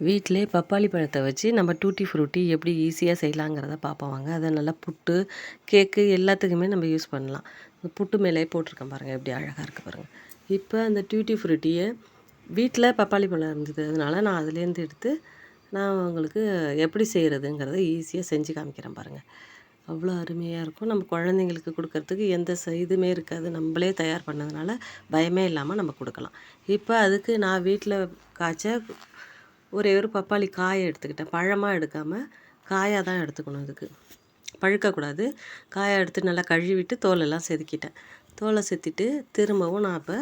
வீட்டிலே பப்பாளி பழத்தை வச்சு நம்ம டூட்டி ஃப்ரூட்டி எப்படி ஈஸியாக செய்யலாங்கிறத பார்ப்பாங்க அதை நல்லா புட்டு கேக்கு எல்லாத்துக்குமே நம்ம யூஸ் பண்ணலாம். புட்டு மேலே போட்டிருக்கேன் பாருங்கள் எப்படி அழகாக இருக்குது பாருங்கள் இப்போ அந்த டியூட்டி ஃப்ரூட்டியை வீட்டில் பப்பாளி பழம் இருந்தது அதனால நான் அதுலேருந்து எடுத்து நான் உங்களுக்கு எப்படி செய்கிறதுங்கிறத ஈஸியாக செஞ்சு காமிக்கிறேன் பாருங்கள் அவ்வளோ அருமையாக இருக்கும். நம்ம குழந்தைங்களுக்கு கொடுக்கறதுக்கு எந்த இதுவுமே இருக்காது. நம்மளே தயார் பண்ணதுனால பயமே இல்லாமல் நம்ம கொடுக்கலாம். இப்போ அதுக்கு நான் வீட்டில் காய்ச்ச ஒரே ஒரு பப்பாளி காயை எடுத்துக்கிட்டேன். பழமாக எடுக்காமல் காயாக தான் எடுத்துக்கணும் இதுக்கு பழுக்கக்கூடாது. காயை எடுத்து நல்லா கழுவிட்டு தோலெல்லாம் செதுக்கிட்டேன். தோலை செத்திட்டு திரும்பவும் நான் இப்போ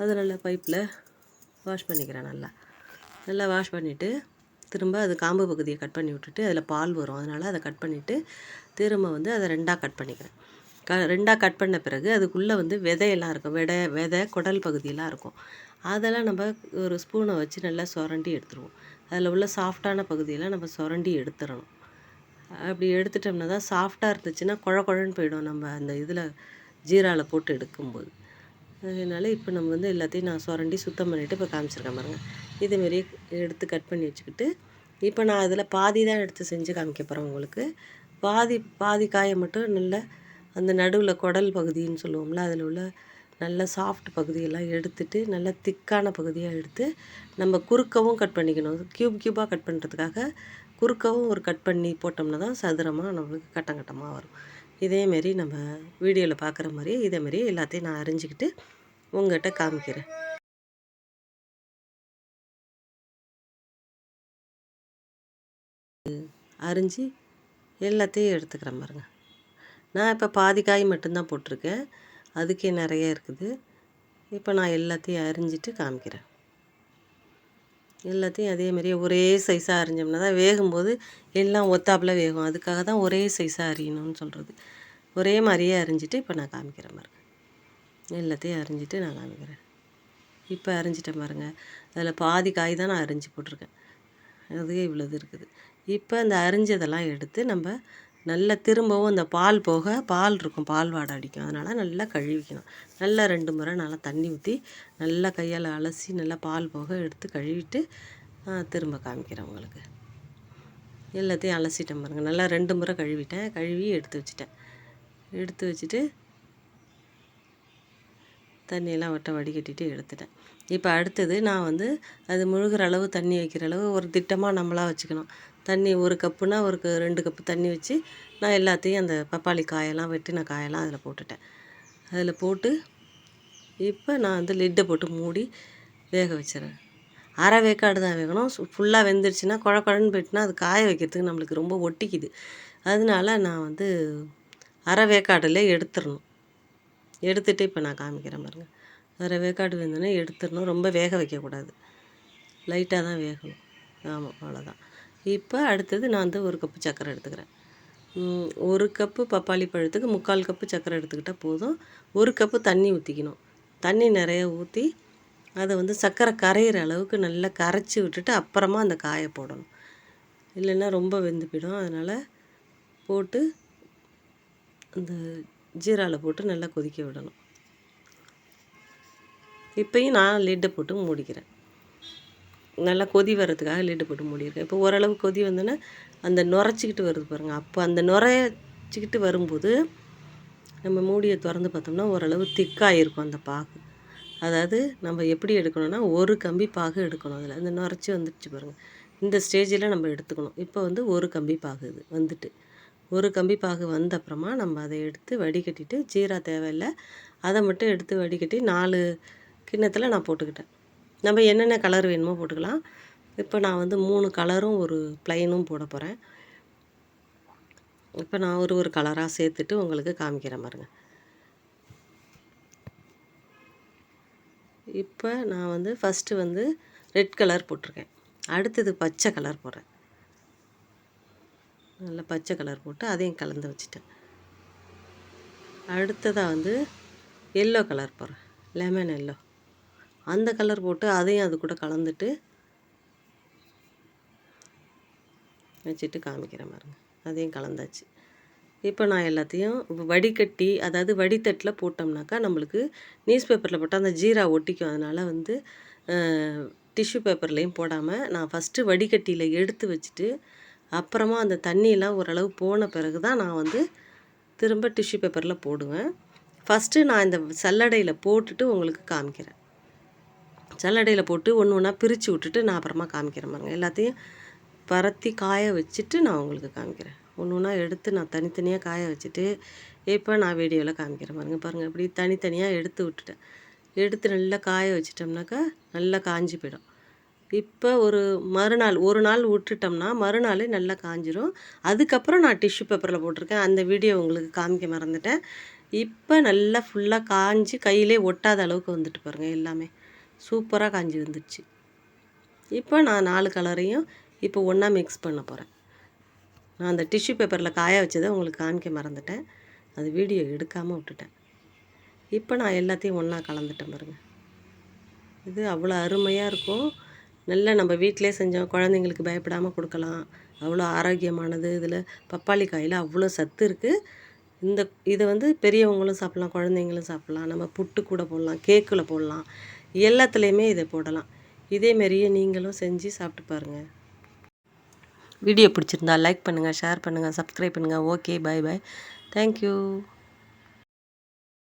அது நல்லா பைப்பில் வாஷ் பண்ணிக்கிறேன் நல்லா. நல்லா வாஷ் பண்ணிவிட்டு திரும்ப அது காம்பு பகுதியை கட் பண்ணி விட்டுட்டு அதில் பால் வரும். அதனால் அதை கட் பண்ணிவிட்டு திரும்ப வந்து அதை ரெண்டாக கட் பண்ணிக்கிறேன். க ரெண்டாக கட் பண்ண பிறகு அதுக்குள்ளே வந்து விதையெல்லாம் இருக்கும். விதை விதை குடல் பகுதியெல்லாம் இருக்கும். அதெல்லாம் நம்ம ஒரு ஸ்பூனை வச்சு நல்லா சுரண்டி எடுத்துருவோம். அதில் உள்ள சாஃப்டான பகுதியெல்லாம் நம்ம சுரண்டி எடுத்துடணும் அப்படி எடுத்துட்டோம்னா தான் சாஃப்டாக இருந்துச்சுன்னா குழ குழன்னு போயிடும் நம்ம அந்த இதில் ஜீராவில் போட்டு எடுக்கும்போது. அதனால் இப்போ நம்ம வந்து எல்லாத்தையும் நான் சுரண்டி சுத்தம் பண்ணிவிட்டு இப்போ காமிச்சிருக்கேன் பாருங்கள் இதேமாரி எடுத்து கட் பண்ணி வச்சுக்கிட்டு இப்போ நான் அதில் பாதி தான் எடுத்து செஞ்சு காமிக்க போகிறேன் உங்களுக்கு. பாதி பாதி காயை மட்டும் நல்ல அந்த நடுவில் குடல் பகுதின்னு சொல்லுவோம்ல அதில் உள்ள நல்ல சாஃப்ட் பகுதியெல்லாம் எடுத்துட்டு நல்ல திக்கான பகுதியாக எடுத்து நம்ம குறுக்கவும் கட் பண்ணிக்கணும். க்யூப் க்யூபாக கட் பண்ணுறதுக்காக குறுக்கவும் ஒரு கட் பண்ணி போட்டோம்னா தான் சதுரமாக நம்மளுக்கு கட்டம் கட்டமாக வரும். இதேமாரி நம்ம வீடியோவில் பார்க்குற மாதிரியே இதேமாரி எல்லாத்தையும் நான் அரிஞ்சிக்கிட்டு உங்கள்கிட்ட காமிக்கிறேன். அரிஞ்சு எல்லாத்தையும் எடுத்துக்கிறேன் பாருங்க. நான் இப்போ பாதி காய் மட்டும்தான் போட்டிருக்கேன். அதுக்கே நிறைய இருக்குது. இப்போ நான் எல்லாத்தையும் அரிஞ்சிட்டு காமிக்கிறேன். எல்லாத்தையும் அதே மாதிரியே ஒரே சைஸாக அரிஞ்சோம்னா தான் வேகும்போது எல்லாம் ஒத்தாப்பில் வேகும். அதுக்காக தான் ஒரே சைஸாக அரியணும்னு சொல்கிறது ஒரே மாதிரியே அரிஞ்சிட்டு இப்போ நான் காமிக்கிறேன் பாருங்க. எல்லாத்தையும் அரிஞ்சிட்டு நான் காமிக்கிறேன். இப்போ அரிஞ்சிட்டேன் பாருங்கள் அதில் பாதி காய் தான் நான் அரிஞ்சு போட்டிருக்கேன். அதுவே இவ்வளோது இருக்குது. இப்போ அந்த அரிஞ்சதெல்லாம் எடுத்து நம்ம நல்லா திரும்பவும் அந்த பால் போக பால் இருக்கும் பால் வாடை அடிக்கும். அதனால் நல்லா கழுவிக்கணும். நல்லா ரெண்டு முறை நல்லா தண்ணி ஊற்றி நல்லா கையால் அலசி நல்லா பால் போக எடுத்து கழுவிட்டு திரும்ப காமிக்கிறேன் உங்களுக்கு. எல்லாத்தையும் அலசிட்டேன் பாருங்கள் நல்லா ரெண்டு முறை கழுவிட்டேன். கழுவி எடுத்து வச்சிட்டேன். எடுத்து வச்சுட்டு தண்ணியெல்லாம் வட்ட வடிகட்டிட்டு எடுத்துட்டேன். இப்போ அடுத்தது நான் வந்து அது முழுகிற அளவு தண்ணி வைக்கிற அளவு ஒரு திட்டமாக நம்மளாக வச்சுக்கணும். தண்ணி ஒரு கப்புனா ஒரு க ரெண்டு கப்பு தண்ணி வச்சு நான் எல்லாத்தையும் அந்த பப்பாளி காயெல்லாம் வெட்டின காயெல்லாம் அதில் போட்டுட்டேன். அதில் போட்டு இப்போ நான் வந்து லிட்டை போட்டு மூடி வேக வச்சிடறேன். அரை வேக்காடு தான் வேகணும். ஃபுல்லாக வெந்துருச்சுன்னா குழ குழன்னு போயிட்டுனா அது காய வைக்கிறதுக்கு நம்மளுக்கு ரொம்ப ஒட்டிக்குது. அதனால நான் வந்து அரை வேக்காடில் எடுத்துடணும். எடுத்துகிட்டு இப்போ நான் காமிக்கிறேன் பாருங்கள் அரை வேக்காடு வெந்தோடனே எடுத்துடணும். ரொம்ப வேக வைக்கக்கூடாது. லைட்டாக தான் வேகணும். ஆமாம் அவ்வளோதான். இப்போ அடுத்தது நான் வந்து ஒரு கப்பு சர்க்கரை எடுத்துக்கிறேன். ஒரு கப்பு பப்பாளி பழத்துக்கு முக்கால் கப்பு சர்க்கரை எடுத்துக்கிட்டால் போதும். ஒரு கப்பு தண்ணி ஊற்றிக்கணும் தண்ணி நிறைய ஊற்றி அதை வந்து சர்க்கரை கரையிற அளவுக்கு நல்லா கரைச்சி விட்டுட்டு அப்புறமா அந்த காயை போடணும். இல்லைன்னா ரொம்ப வெந்து போயிடும். அதனால் போட்டு அந்த ஜீராவில் போட்டு நல்லா கொதிக்க விடணும். இப்போயும் நான் லிட்டை போட்டு மூடிக்கிறேன். நல்லா கொதி வர்றதுக்காக லிட்டு போட்டு மூடியிருக்கேன். இப்போ ஓரளவு கொதி வந்தோன்னே அந்த நுரைச்சிக்கிட்டு வருது பாருங்கள் அப்போ அந்த நுரைச்சிக்கிட்டு வரும்போது நம்ம மூடியை திறந்து பார்த்தோம்னா ஓரளவு திக்காக இருக்கும் அந்த பாகு. அதாவது நம்ம எப்படி எடுக்கணும்னா ஒரு கம்பி பாகு எடுக்கணும் அதில். அந்த நுரைச்சி வந்துடுச்சு பாருங்கள் இந்த ஸ்டேஜில் நம்ம எடுத்துக்கணும். இப்போ வந்து ஒரு கம்பி பாகு இது வந்துட்டு. ஒரு கம்பி பாகு வந்த அப்புறமா நம்ம அதை எடுத்து வடிகட்டிட்டு ஜீரா தேவையில்லை. அதை மட்டும் எடுத்து வடிகட்டி நாலு கிண்ணத்தில் நான் போட்டுக்கிட்டேன். நம்ம என்னென்ன கலர் வேணுமோ போட்டுக்கலாம். இப்போ நான் வந்து மூணு கலரும் ஒரு ப்ளைனும் போட போகிறேன் இப்போ நான் ஒரு ஒரு கலராக சேர்த்துட்டு உங்களுக்கு காமிக்கிறேன் பாருங்க. இப்போ நான் வந்து ஃபஸ்ட்டு வந்து ரெட் கலர் போட்டிருக்கேன். அடுத்தது பச்சை கலர் போடுறேன். நல்லா பச்சை கலர் போட்டு அதையும் கலந்து வச்சுட்டேன். அடுத்ததாக வந்து எல்லோ கலர் போடுறேன். லெமன் எல்லோ அந்த கலர் போட்டு அதையும் அது கூட கலந்துட்டு வச்சுட்டு காமிக்கிறேன் பாருங்க. அதையும் கலந்தாச்சு. இப்போ நான் எல்லாத்தையும் வடிகட்டி அதாவது வடித்தட்டில் போட்டோம்னாக்கா நம்மளுக்கு நியூஸ் பேப்பரில் போட்டால் அந்த ஜீரா ஒட்டிக்கும். அதனால் வந்து டிஷ்யூ பேப்பர்லேயும் போடாமல் நான் ஃபஸ்ட்டு வடிகட்டியில் எடுத்து வச்சுட்டு அப்புறமா அந்த தண்ணியெல்லாம் ஓரளவு போன பிறகு தான் நான் வந்து திரும்ப டிஷ்யூ பேப்பரில் போடுவேன். ஃபஸ்ட்டு நான் இந்த சல்லடையில் போட்டுட்டு உங்களுக்கு காமிக்கிறேன். சல்லடையில் போட்டு ஒன்று ஒன்றா பிரித்து விட்டுட்டு நான் அப்புறமா காமிக்கிறேன் பாருங்கள் எல்லாத்தையும் பரத்தி காய வச்சுட்டு நான் உங்களுக்கு காமிக்கிறேன். ஒன்று ஒன்றா எடுத்து நான் தனித்தனியாக காய வச்சுட்டு இப்போ நான் வீடியோவில் காமிக்கிறேன் பாருங்கள் பாருங்கள் இப்படி தனித்தனியாக எடுத்து விட்டுட்டேன். எடுத்து நல்லா காய வச்சிட்டோம்னாக்கா நல்லா காஞ்சி போயிடும். இப்போ ஒரு மறுநாள் ஒரு நாள் விட்டுட்டோம்னா மறுநாளே நல்லா காஞ்சிரும். அதுக்கப்புறம் நான் டிஷ்யூ பேப்பரில் போட்டிருக்கேன். அந்த வீடியோ உங்களுக்கு காமிக்க மறந்துட்டேன். இப்போ நல்லா ஃபுல்லாக காஞ்சி கையிலே ஒட்டாத அளவுக்கு வந்துட்டு பாருங்கள் எல்லாமே. சூப்பராக காஞ்சி வந்துடுச்சு இப்போ நான் நாலு கலரையும் இப்போ ஒன்றா மிக்ஸ் பண்ண போகிறேன் நான் அந்த டிஷ்யூ பேப்பரில் காய வச்சதை உங்களுக்கு காமிக்க மறந்துட்டேன். அது வீடியோ எடுக்காமல் விட்டுட்டேன். இப்போ நான் எல்லாத்தையும் ஒன்றா கலந்துட்டேன் பாருங்கள் இது அவ்வளோ அருமையாக இருக்கும். நல்லா நம்ம வீட்டிலே செஞ்சோம் குழந்தைங்களுக்கு பயப்படாமல் கொடுக்கலாம். அவ்வளோ ஆரோக்கியமானது. இதில் பப்பாளி காயில் அவ்வளோ சத்து இருக்குது இந்த இதை வந்து பெரியவங்களும் சாப்பிட்லாம் குழந்தைங்களும் சாப்பிட்லாம். நம்ம புட்டு கூட போடலாம் கேக்கில் போடலாம். எல்லாத்துலேயுமே இதை போடலாம். இதேமாரியே நீங்களும் செஞ்சு சாப்பிட்டு பாருங்கள் வீடியோ பிடிச்சிருந்தா லைக் பண்ணுங்கள் ஷேர் பண்ணுங்கள் சப்ஸ்கிரைப் பண்ணுங்கள் ஓகே பை பாய் தேங்க்யூ